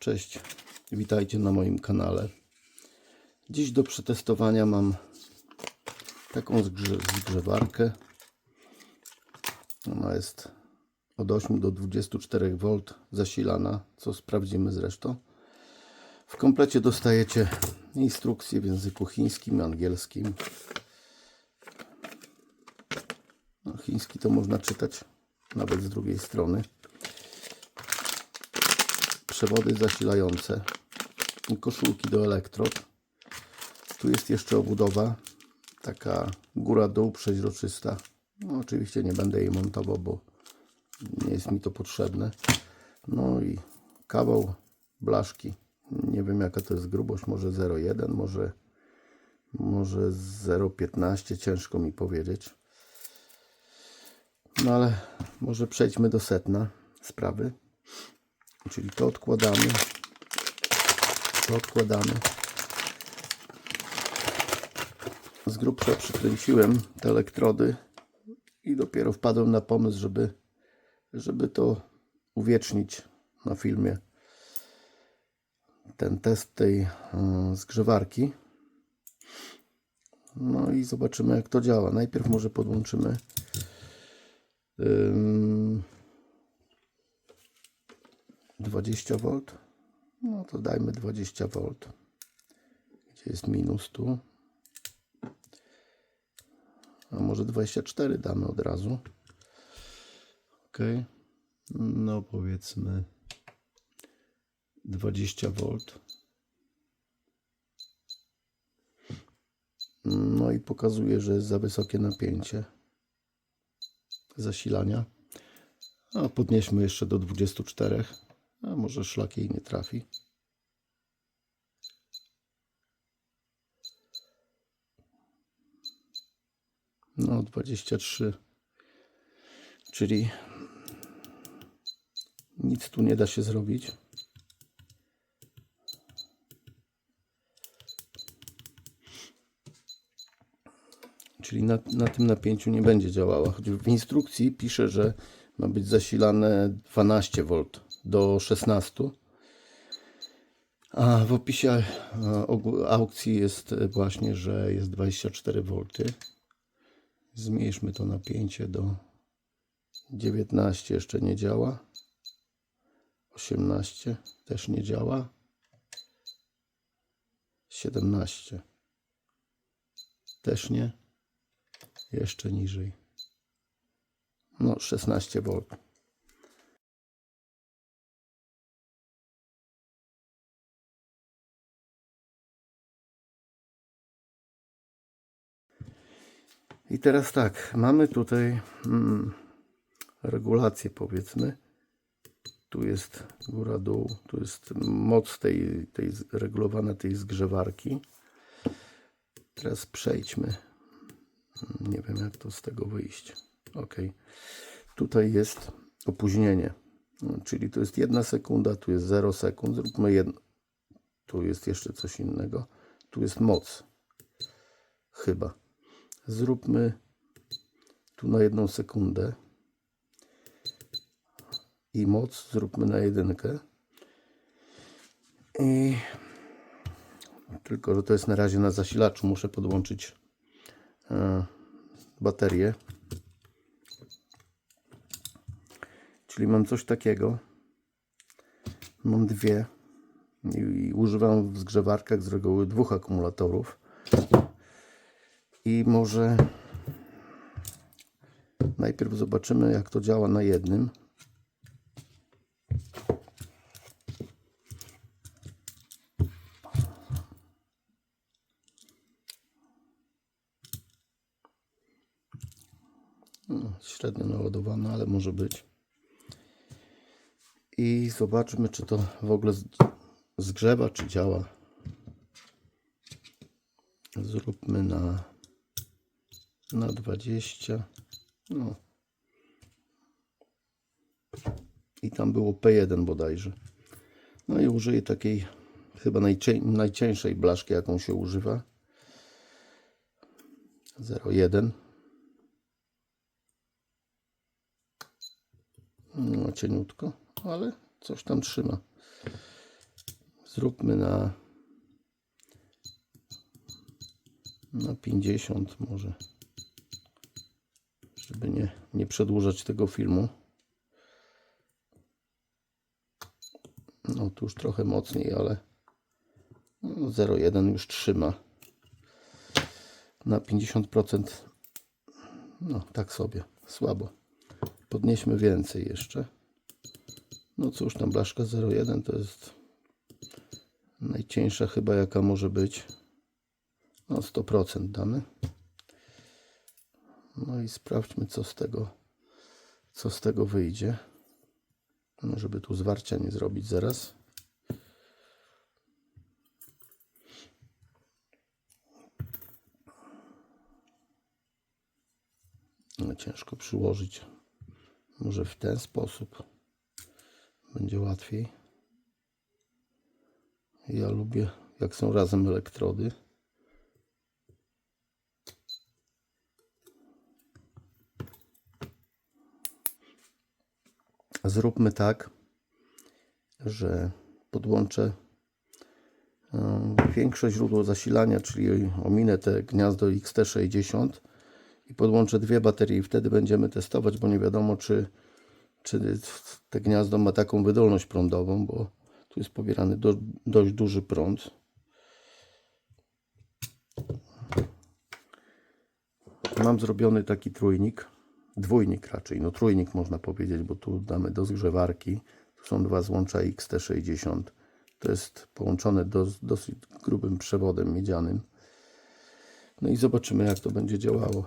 Cześć, witajcie na moim kanale. Dziś do przetestowania mam taką zgrze zgrzewarkę. Ona jest od 8 do 24 V zasilana, co sprawdzimy zresztą. W komplecie dostajecie instrukcję w języku chińskim, angielskim. No, chiński to można czytać nawet z drugiej strony przewody zasilające i koszulki do elektrod. Tu jest jeszcze obudowa, taka góra-dół przeźroczysta. No, oczywiście nie będę jej montował, bo nie jest mi to potrzebne. No i kawał blaszki. Nie wiem jaka to jest grubość, może 0,1, może, może 0,15, ciężko mi powiedzieć. No ale może przejdźmy do sedna sprawy. Czyli to odkładamy. To odkładamy. Z grubsza przykręciłem te elektrody i dopiero wpadłem na pomysł, żeby, żeby to uwiecznić na filmie. Ten test tej y, zgrzewarki. No i zobaczymy jak to działa. Najpierw może podłączymy ym, 20 V. No to dajmy 20 V. Gdzie jest minus tu? A może 24 damy od razu. Ok. No powiedzmy 20 V. No i pokazuje, że jest za wysokie napięcie zasilania. A podnieśmy jeszcze do 24. A może szlak jej nie trafi. No, 23. Czyli nic tu nie da się zrobić. Czyli na, na tym napięciu nie będzie działała. Choć w instrukcji pisze, że ma być zasilane 12 V do 16. A w opisie e, aukcji jest e, właśnie, że jest 24 V. Zmniejszmy to napięcie do 19, jeszcze nie działa. 18 też nie działa. 17 też nie. Jeszcze niżej. No 16 V. I teraz tak, mamy tutaj mm, regulację powiedzmy. Tu jest góra dół, tu jest moc tej, tej regulowana tej zgrzewarki. Teraz przejdźmy. Nie wiem jak to z tego wyjść. Ok. Tutaj jest opóźnienie. Czyli to jest jedna sekunda, tu jest 0 sekund. Zróbmy jedno. Tu jest jeszcze coś innego. Tu jest moc. Chyba zróbmy tu na jedną sekundę. I moc zróbmy na jedynkę. I tylko, że to jest na razie na zasilaczu muszę podłączyć e, baterię. Czyli mam coś takiego. Mam dwie i, i używam w zgrzewarkach z reguły dwóch akumulatorów i może najpierw zobaczymy, jak to działa na jednym. No, średnio naładowane, ale może być. I zobaczmy, czy to w ogóle zgrzewa, czy działa. Zróbmy na, na 20. No. I tam było P1 bodajże. No i użyję takiej chyba najcie, najcieńszej blaszki, jaką się używa. 0,1. No, cieniutko, ale coś tam trzyma. Zróbmy na na 50 może. Żeby nie, nie przedłużać tego filmu. No tu już trochę mocniej, ale no, 0,1 już trzyma. Na 50% no tak sobie, słabo. Podnieśmy więcej jeszcze. No cóż, tam blaszka 0,1 to jest najcieńsza chyba jaka może być. No 100% damy. No i sprawdźmy co z tego co z tego wyjdzie. No, żeby tu zwarcia nie zrobić zaraz. No, ciężko przyłożyć. Może w ten sposób będzie łatwiej. Ja lubię, jak są razem elektrody. Zróbmy tak, że podłączę e, większe źródło zasilania, czyli ominę te gniazdo XT60 i podłączę dwie baterie i wtedy będziemy testować, bo nie wiadomo czy, czy te gniazdo ma taką wydolność prądową, bo tu jest pobierany do, dość duży prąd. Mam zrobiony taki trójnik, dwójnik raczej, no trójnik można powiedzieć, bo tu damy do zgrzewarki. Tu są dwa złącza XT60. To jest połączone do, dosyć grubym przewodem miedzianym. No i zobaczymy jak to będzie działało.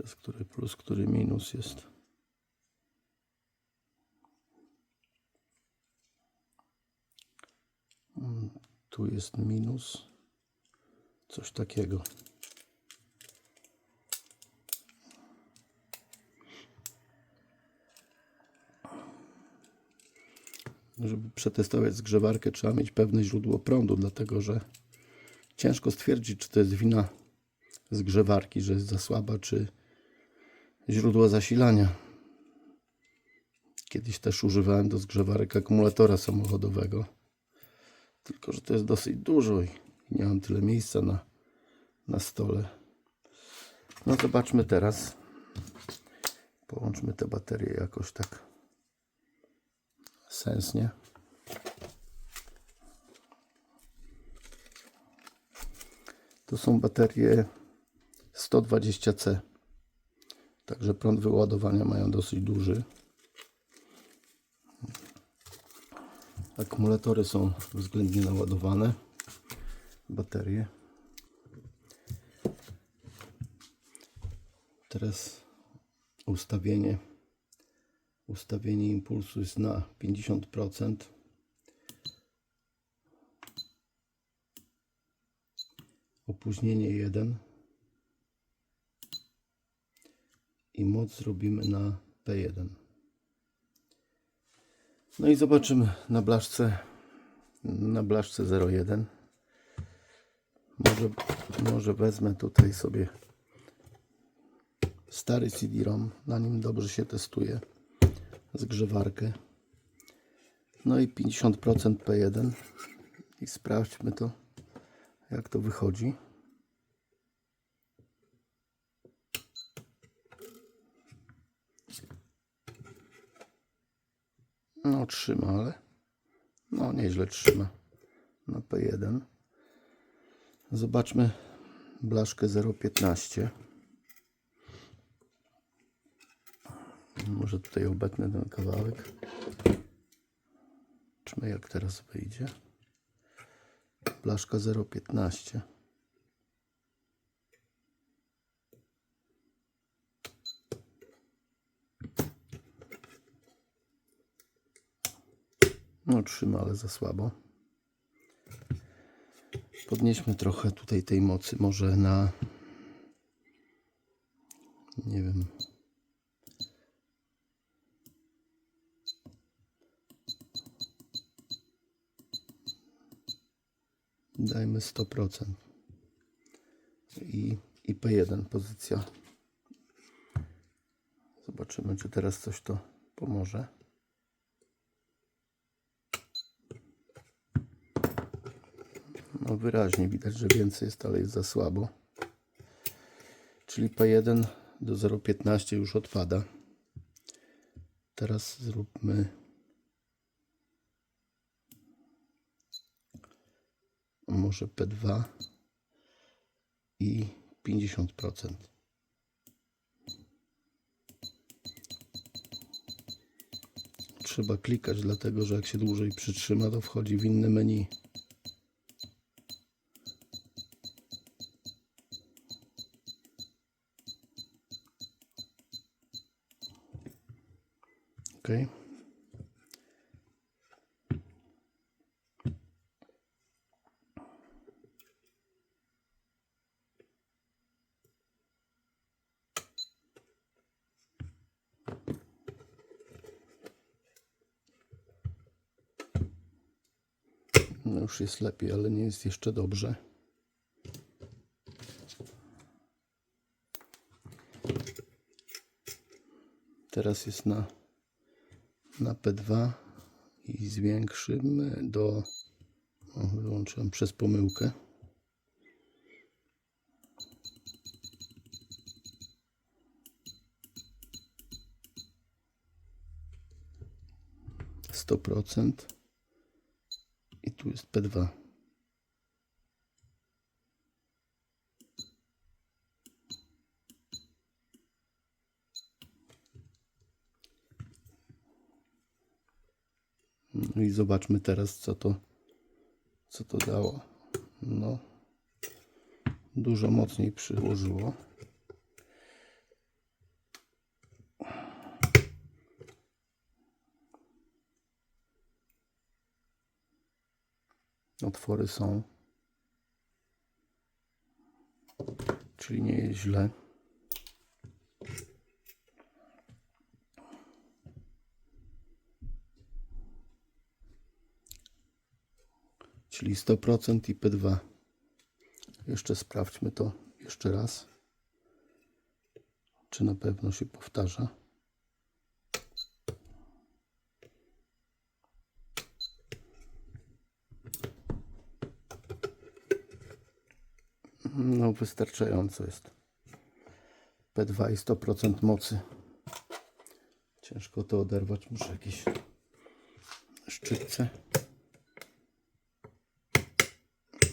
Teraz który plus, który minus jest. Mm, Tu jest minus. Coś takiego. Żeby przetestować zgrzewarkę, trzeba mieć pewne źródło prądu, dlatego że ciężko stwierdzić, czy to jest wina zgrzewarki, że jest za słaba, czy źródło zasilania. Kiedyś też używałem do zgrzewarek akumulatora samochodowego. Tylko, że to jest dosyć dużo i nie mam tyle miejsca na, na stole. No zobaczmy teraz. Połączmy te baterie jakoś tak sensnie. To są baterie 120C. Także prąd wyładowania mają dosyć duży. Akumulatory są względnie naładowane. Baterie. Teraz ustawienie. Ustawienie impulsu jest na 50%. Opóźnienie 1. I moc zrobimy na P1. No i zobaczymy na blaszce na blaszce 01. Może, może wezmę tutaj sobie stary CD-ROM, na nim dobrze się testuje zgrzewarkę. No i 50% P1 i sprawdźmy to jak to wychodzi. No trzyma, ale no nieźle trzyma na P1. Zobaczmy blaszkę 0,15. Może tutaj obetnę ten kawałek. Zobaczmy jak teraz wyjdzie. Blaszka 0,15. Trzyma, ale za słabo. Podnieśmy trochę tutaj tej mocy, może na Nie wiem. Dajmy 100%. I, i P1 pozycja. Zobaczymy, czy teraz coś to pomoże. No wyraźnie widać, że więcej jest, ale jest za słabo. Czyli P1 do 0,15 już odpada. Teraz zróbmy może P2 i 50%. Trzeba klikać, dlatego że jak się dłużej przytrzyma, to wchodzi w inne menu. Już jest lepiej, ale nie jest jeszcze dobrze. Teraz jest na, na P2 i zwiększymy do. O, wyłączyłem przez pomyłkę. Sto procent. Tu jest P2. No i zobaczmy teraz, co to, co to dało. No, dużo mocniej przyłożyło. Otwory są. Czyli nie jest źle. Czyli 100% i P2. Jeszcze sprawdźmy to jeszcze raz. Czy na pewno się powtarza. No, wystarczająco jest. P2 i 100% mocy. Ciężko to oderwać. Muszę jakieś szczytce.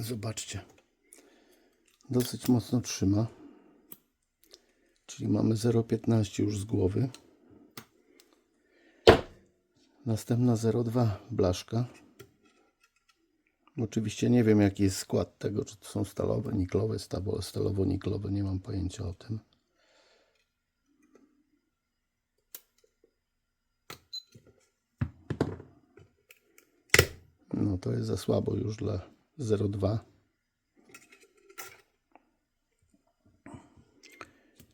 Zobaczcie. Dosyć mocno trzyma. Czyli mamy 0,15 już z głowy. Następna 0,2 blaszka. Oczywiście nie wiem jaki jest skład tego, czy to są stalowe, niklowe, stalowo-niklowe, nie mam pojęcia o tym. No to jest za słabo już dla 0,2.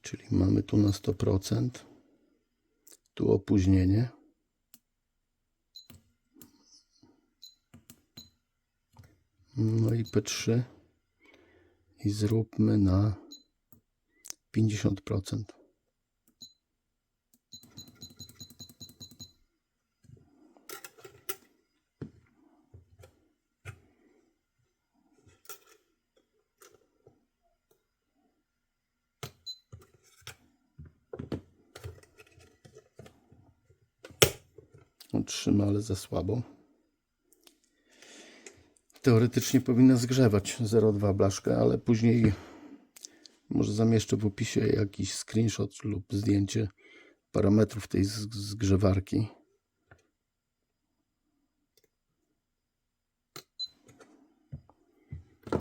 Czyli mamy tu na 100%. Tu opóźnienie. No i P3 i zróbmy na 50%. On trzyma, ale za słabo. Teoretycznie powinna zgrzewać 0,2 blaszkę, ale później może zamieszczę w opisie jakiś screenshot lub zdjęcie parametrów tej zgrzewarki.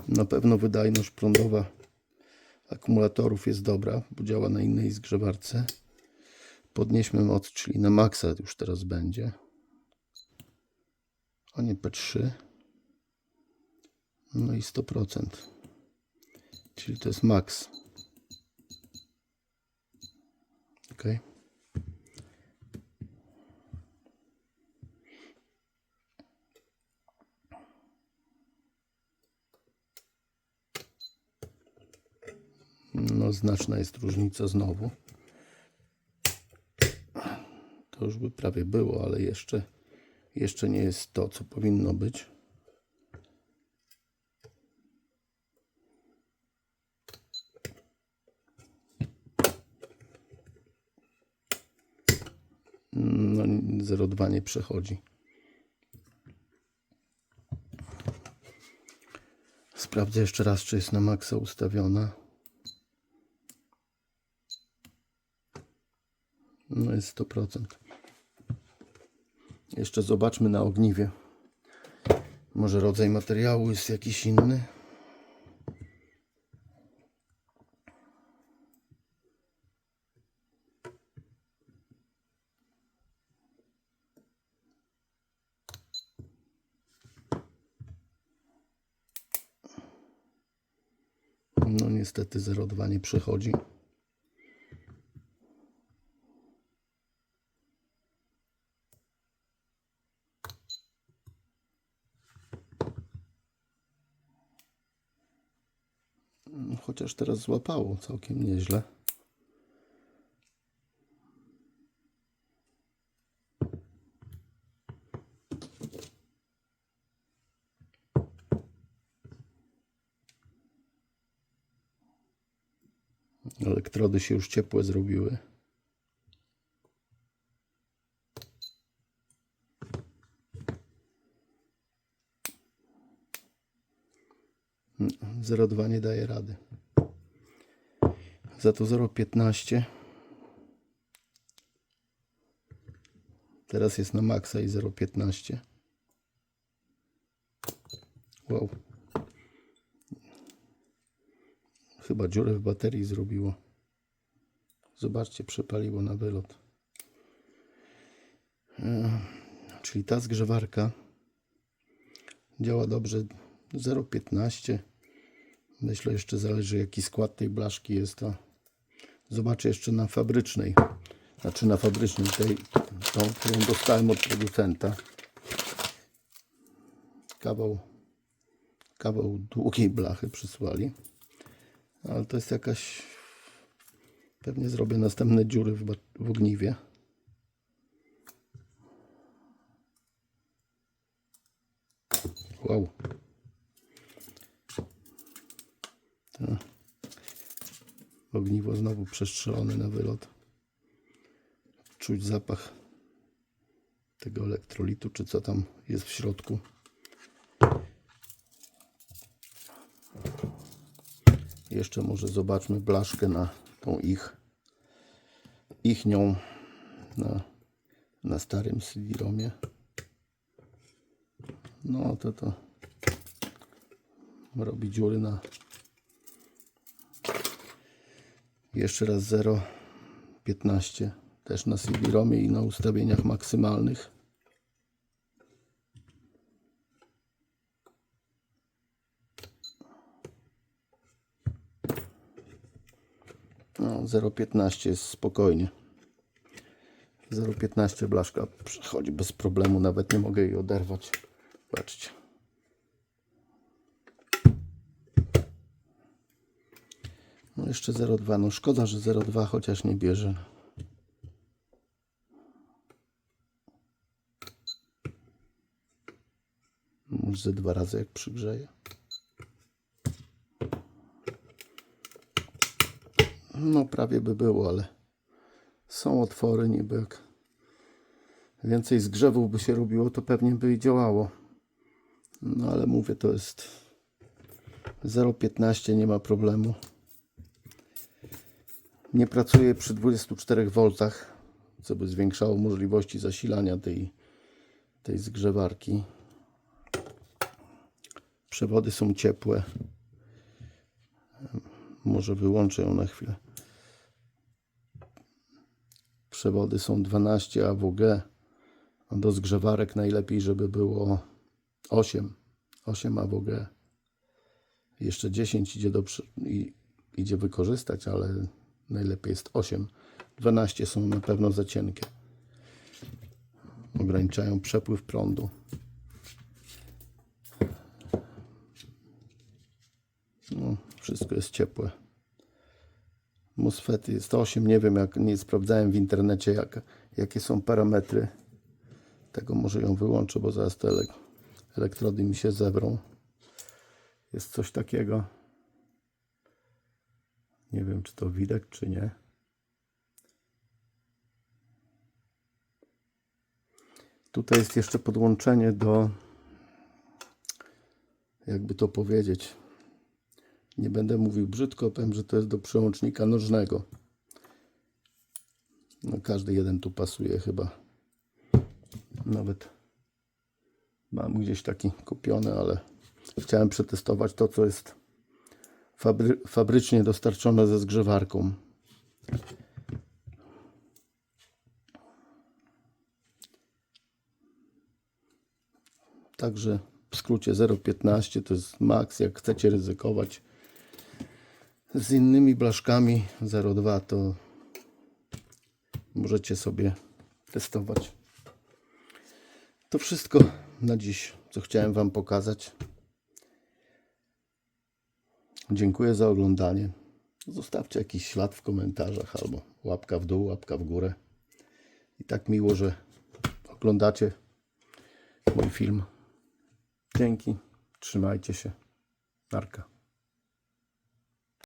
Na pewno wydajność prądowa akumulatorów jest dobra, bo działa na innej zgrzewarce. Podnieśmy moc, czyli na maksa już teraz będzie. A nie P3. No i 100%. Czyli to jest max. Ok. No znaczna jest różnica znowu. To już by prawie było, ale jeszcze, jeszcze nie jest to, co powinno być. 0,2 nie przechodzi. Sprawdzę jeszcze raz, czy jest na maksa ustawiona. No jest 100%. Jeszcze zobaczmy na ogniwie. Może rodzaj materiału jest jakiś inny. No niestety 0,2 nie przechodzi. Chociaż teraz złapało całkiem nieźle. Elektrody się już ciepłe zrobiły. Mm, 0,2 nie daje rady. Za to 0,15. Teraz jest na maksa i 0,15. Wow. Chyba dziurę w baterii zrobiło. Zobaczcie, przepaliło na wylot. E, Czyli ta zgrzewarka działa dobrze 0,15. Myślę, jeszcze zależy jaki skład tej blaszki jest. A zobaczę jeszcze na fabrycznej. Znaczy na fabrycznej, tej, tą, którą dostałem od producenta. Kawał, kawał długiej blachy przysłali. Ale to jest jakaś... Pewnie zrobię następne dziury w, w ogniwie. Wow. To. Ogniwo znowu przestrzelone na wylot. Czuć zapach tego elektrolitu, czy co tam jest w środku. Jeszcze może zobaczmy blaszkę na tą ich ichnią na, na starym CD-ROMie. No to to robi dziury na jeszcze raz 0,15 też na CD-ROMie i na ustawieniach maksymalnych. No, 0,15 jest spokojnie. 0,15 blaszka przechodzi bez problemu, nawet nie mogę jej oderwać. Patrzcie. No jeszcze 0,2. No szkoda, że 0,2 chociaż nie bierze. Może ze dwa razy jak przygrzeje. No prawie by było, ale są otwory niby jak więcej zgrzewów by się robiło, to pewnie by i działało. No ale mówię, to jest 0,15, nie ma problemu. Nie pracuję przy 24 V, co by zwiększało możliwości zasilania tej, tej zgrzewarki. Przewody są ciepłe. Może wyłączę ją na chwilę. Przewody są 12 AWG. A do zgrzewarek najlepiej, żeby było 8. 8 AWG. Jeszcze 10 idzie, do, idzie wykorzystać, ale najlepiej jest 8. 12 są na pewno za cienkie. Ograniczają przepływ prądu. No, wszystko jest ciepłe. MOSFETy 108, nie wiem, jak nie sprawdzałem w internecie, jak, jakie są parametry. Tego może ją wyłączę, bo zaraz te elek- elektrody mi się zewrą. Jest coś takiego. Nie wiem, czy to widać, czy nie. Tutaj jest jeszcze podłączenie do, jakby to powiedzieć, nie będę mówił brzydko, powiem, że to jest do przełącznika nożnego. No, każdy jeden tu pasuje chyba. Nawet mam gdzieś taki kupiony, ale chciałem przetestować to, co jest fabry fabrycznie dostarczone ze zgrzewarką. Także w skrócie 0,15 to jest maks. Jak chcecie ryzykować z innymi blaszkami 0,2 to możecie sobie testować. To wszystko na dziś, co chciałem Wam pokazać. Dziękuję za oglądanie. Zostawcie jakiś ślad w komentarzach albo łapka w dół, łapka w górę. I tak miło, że oglądacie mój film. Dzięki. Trzymajcie się. Narka.